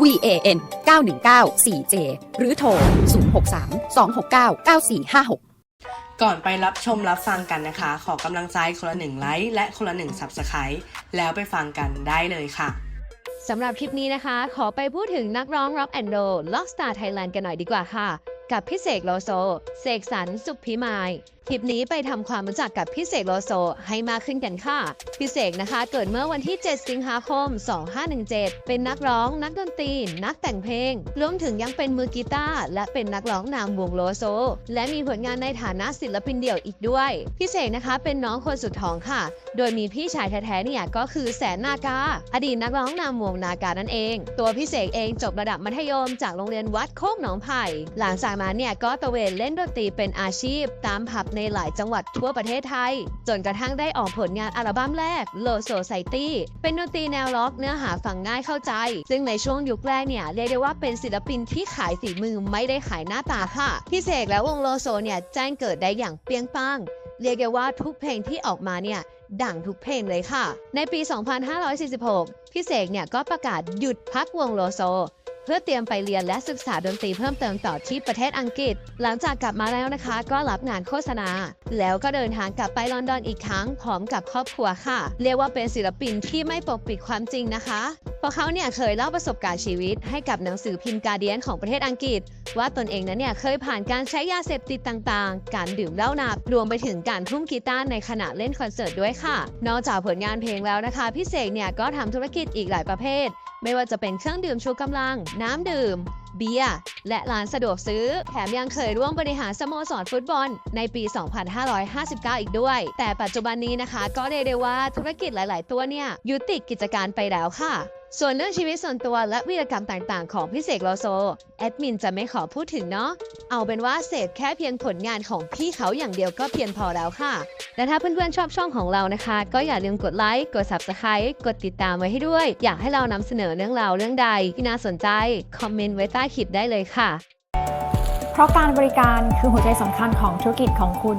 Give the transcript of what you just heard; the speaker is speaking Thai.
van 919 4j หรือโทร 063 269 9456ก่อนไปรับชมรับฟังกันนะคะ ขอกำลังใจคนละหนึ่งไลค์และคนละหนึ่ง Subscribe แล้วไปฟังกันได้เลยค่ะสำหรับคลิปนี้นะคะ ขอไปพูดถึงนักร้อง Rock and Roll Rockstar Thailand กันหน่อยดีกว่าค่ะ กับพี่เสกโลโซ เสกสรรสุขพิมายคลิปนี้ไปทำความรู้จักกับพี่เสกโลโซให้มากขึ้นกันค่ะ พี่เสกนะคะเกิดเมื่อวันที่ 7 สิงหาคม 2517 เป็นนักร้อง นักดนตรี นักแต่งเพลง รวมถึงยังเป็นมือกีตาร์และเป็นนักร้องนำวงโลโซ และมีผลงานในฐานะศิลปินเดี่ยวอีกด้วย พี่เสกนะคะเป็นน้องคนสุดท้องค่ะ โดยมีพี่ชายแท้ๆเนี่ยก็คือแสนนากา อดีตนักร้องนำวงนากานั่นเอง ตัวพี่เสกเองจบระดับมัธยมจากโรงเรียนวัดโคกหนองไผ่ หลังจากนั้นเนี่ยก็ตะเวนเล่นดนตรีเป็นอาชีพตามผับในหลายจังหวัดทั่วประเทศไทย จนกระทั่งได้ออกผลงานอัลบั้มแรก Low Society เป็นดนตรีแนวล็อกเนื้อหาฟังง่ายเข้าใจ ซึ่งในช่วงยุคแรกเนี่ยเรียกได้ว่าเป็นศิลปินที่ขายฝีมือไม่ได้ขายหน้าตาค่ะพี่เสกและวงโลโซเนี่ยแจ้งเกิดได้อย่างเปรียงปังเรียกได้ว่าทุกเพลงที่ออกมาเนี่ยดังทุกเพลงเลยค่ะ ในปี 2546 พี่เสกเนี่ยก็ประกาศหยุดพักวงโลโซ เพื่อเตรียมไปเรียนและศึกษาดนตรีเพิ่มเติมต่อที่ประเทศอังกฤษ หลังจากกลับมาแล้วนะคะ ก็รับงานโฆษณา แล้วก็เดินทางกลับไปลอนดอนอีกครั้งพร้อมกับครอบครัวค่ะ เรียกว่าเป็นศิลปินที่ไม่ปกปิดความจริงนะคะ ราะเขาเนี่ยเคยเล่าประสบการณ์ชีวิตให้กับหนังสือพิมพ์การเดียนของประเทศอังกฤษ ว่าตนเองนั้นเนี่ยเคยผ่านการใช้ยาเสพติดต่างๆ การดื่มเหล้าหนักรวมไปถึงการทุ่มกีตาร์ในขณะเล่นคอนเสิร์ตด้วยค่ะ นอกจากผลงานเพลงแล้วนะคะ พี่เสกเนี่ยก็ทำธุรกิจอีกหลายประเภท ไม่ว่าจะเป็นเครื่องดื่มชูกำลัง น้ำดื่ม เบียร์และร้านสะดวกซื้อ แถมยังเคยร่วมบริหารสโมสรฟุตบอลในปี 2559 อีกด้วย แต่ปัจจุบันนี้นะคะ ก็เรียกได้ว่าธุรกิจหลาย ๆ ตัวเนี่ยยุติกิจการไปแล้วค่ะส่วนเรื่องชีวิตส่วนตัวและวีรกรรมต่างๆ ของพี่เสกโลโซ แอดมินจะไม่ขอพูดถึงเนาะ เอาเป็นว่าเสพแค่เพียงผลงานของพี่เขาอย่างเดียวก็เพียงพอแล้วค่ะ และถ้าเพื่อนๆชอบช่องของเรานะคะ ก็อย่าลืมกดไลค์ กด Subscribe กดติดตามไว้ให้ด้วย อยากให้เรานำเสนอเรื่องราวเรื่องใดที่น่าสนใจ คอมเมนต์ไว้ใต้คลิปได้เลยค่ะ เพราะการบริการคือหัวใจสำคัญของธุรกิจของคุณ